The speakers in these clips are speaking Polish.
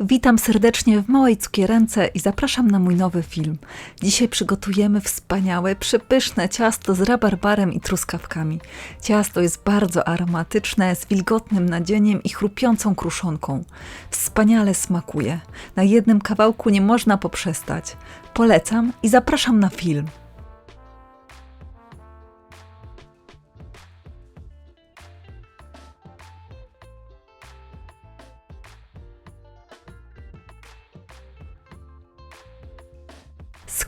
Witam serdecznie w Małej Cukierence i zapraszam na mój nowy film. Dzisiaj przygotujemy wspaniałe, przepyszne ciasto z rabarbarem i truskawkami. Ciasto jest bardzo aromatyczne, z wilgotnym nadzieniem i chrupiącą kruszonką. Wspaniale smakuje. Na jednym kawałku nie można poprzestać. Polecam i zapraszam na film.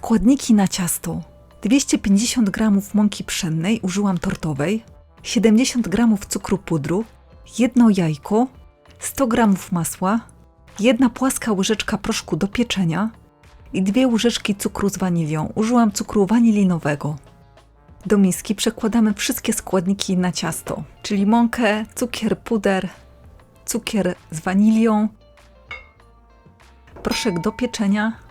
Składniki na ciasto. 250 g mąki pszennej użyłam tortowej, 70 g cukru pudru, jedno jajko, 100 g masła, jedna płaska łyżeczka proszku do pieczenia i dwie łyżeczki cukru z wanilią. Użyłam cukru wanilinowego. Do miski przekładamy wszystkie składniki na ciasto, czyli mąkę, cukier, puder, cukier z wanilią, proszek do pieczenia,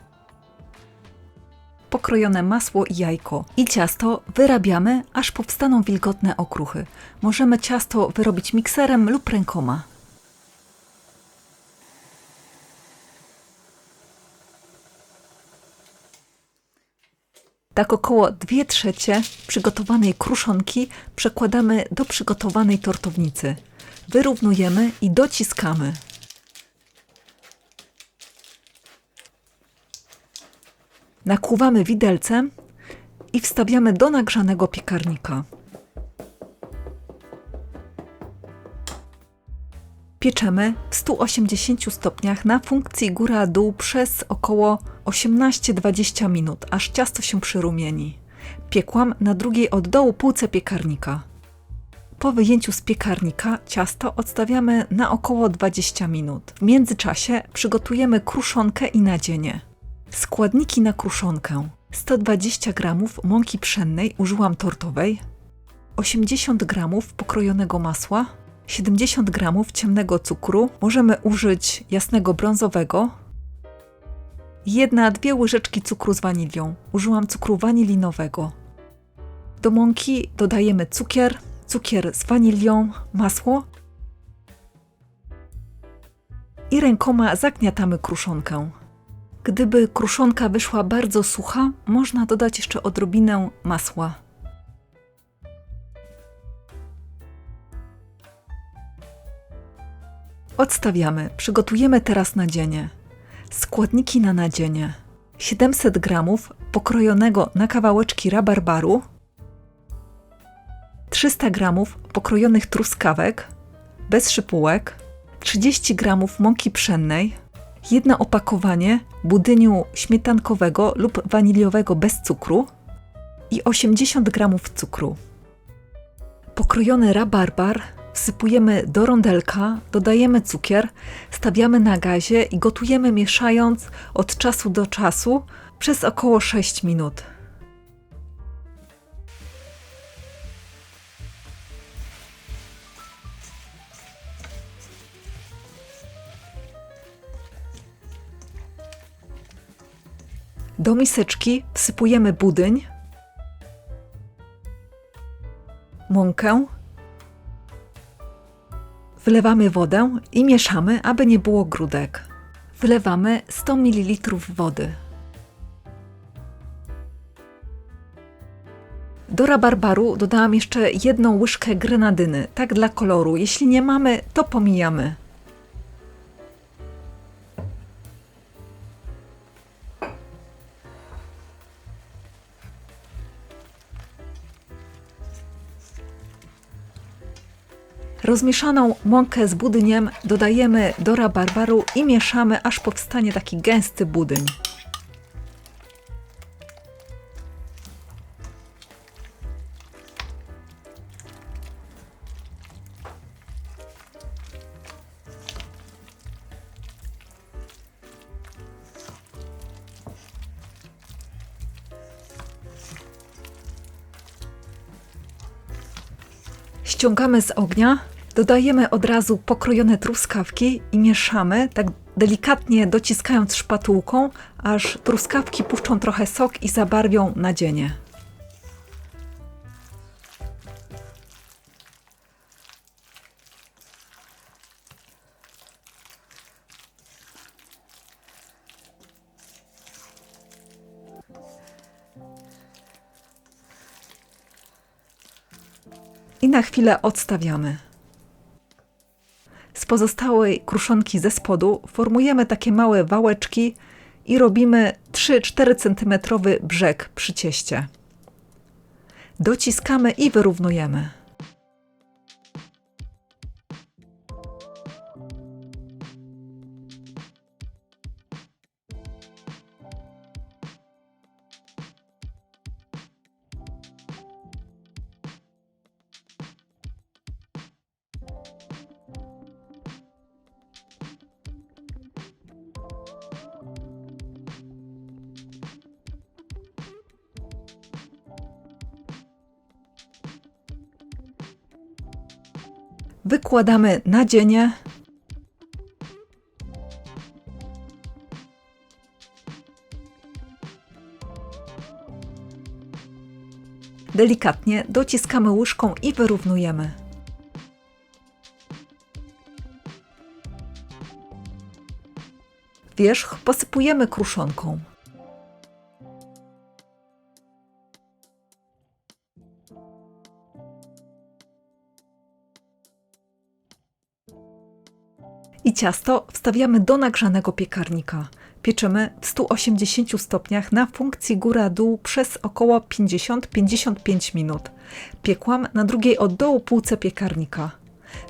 pokrojone masło i jajko. I ciasto wyrabiamy, aż powstaną wilgotne okruchy. Możemy ciasto wyrobić mikserem lub rękoma. Tak około 2 trzecie przygotowanej kruszonki przekładamy do przygotowanej tortownicy. Wyrównujemy i dociskamy. Nakłuwamy widelcem i wstawiamy do nagrzanego piekarnika. Pieczemy w 180 stopniach na funkcji góra-dół przez około 18-20 minut, aż ciasto się przyrumieni. Piekłam na drugiej od dołu półce piekarnika. Po wyjęciu z piekarnika ciasto odstawiamy na około 20 minut. W międzyczasie przygotujemy kruszonkę i nadzienie. Składniki na kruszonkę: 120 g mąki pszennej użyłam tortowej, 80 g pokrojonego masła, 70 g ciemnego cukru, możemy użyć jasnego brązowego, 1-2 łyżeczki cukru z wanilią. Użyłam cukru wanilinowego. Do mąki dodajemy cukier, cukier z wanilią, masło. I rękoma zagniatamy kruszonkę. Gdyby kruszonka wyszła bardzo sucha, można dodać jeszcze odrobinę masła. Odstawiamy. Przygotujemy teraz nadzienie. Składniki na nadzienie: 700 g pokrojonego na kawałeczki rabarbaru, 300 g pokrojonych truskawek bez szypułek, 30 g mąki pszennej, jedno opakowanie budyniu śmietankowego lub waniliowego bez cukru i 80 g cukru. Pokrojony rabarbar wsypujemy do rondelka, dodajemy cukier, stawiamy na gazie i gotujemy mieszając od czasu do czasu przez około 6 minut. Do miseczki wsypujemy budyń, mąkę, wlewamy wodę i mieszamy, aby nie było grudek. Wlewamy 100 ml wody. Do rabarbaru dodałam jeszcze jedną łyżkę grenadyny, tak dla koloru. Jeśli nie mamy, to pomijamy. Rozmieszaną mąkę z budyniem dodajemy do rabarbaru i mieszamy, aż powstanie taki gęsty budyń. Ściągamy z ognia, Dodajemy od razu pokrojone truskawki i mieszamy, tak delikatnie dociskając szpatułką, aż truskawki puszczą trochę sok i zabarwią nadzienie. i na chwilę odstawiamy. Z pozostałej kruszonki ze spodu formujemy takie małe wałeczki i robimy 3-4 cm brzeg przy cieście. Dociskamy i wyrównujemy. Wykładamy nadzienie. Delikatnie dociskamy łyżką i wyrównujemy. Wierzch posypujemy kruszonką. I ciasto wstawiamy do nagrzanego piekarnika. Pieczemy w 180 stopniach na funkcji góra-dół przez około 50-55 minut. Piekłam na drugiej od dołu półce piekarnika.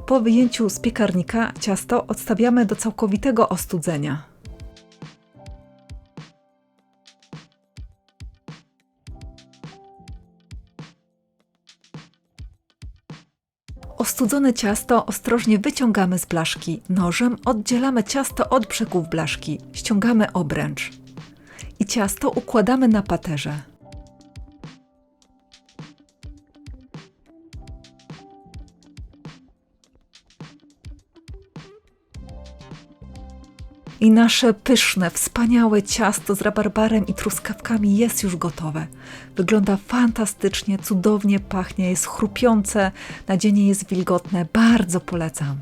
Po wyjęciu z piekarnika ciasto odstawiamy do całkowitego ostudzenia. Ostudzone ciasto ostrożnie wyciągamy z blaszki. Nożem oddzielamy ciasto od brzegów blaszki. Ściągamy obręcz. I ciasto układamy na paterze. I nasze pyszne, wspaniałe ciasto z rabarbarem i truskawkami jest już gotowe. Wygląda fantastycznie, cudownie pachnie, jest chrupiące, nadzienie jest wilgotne. Bardzo polecam.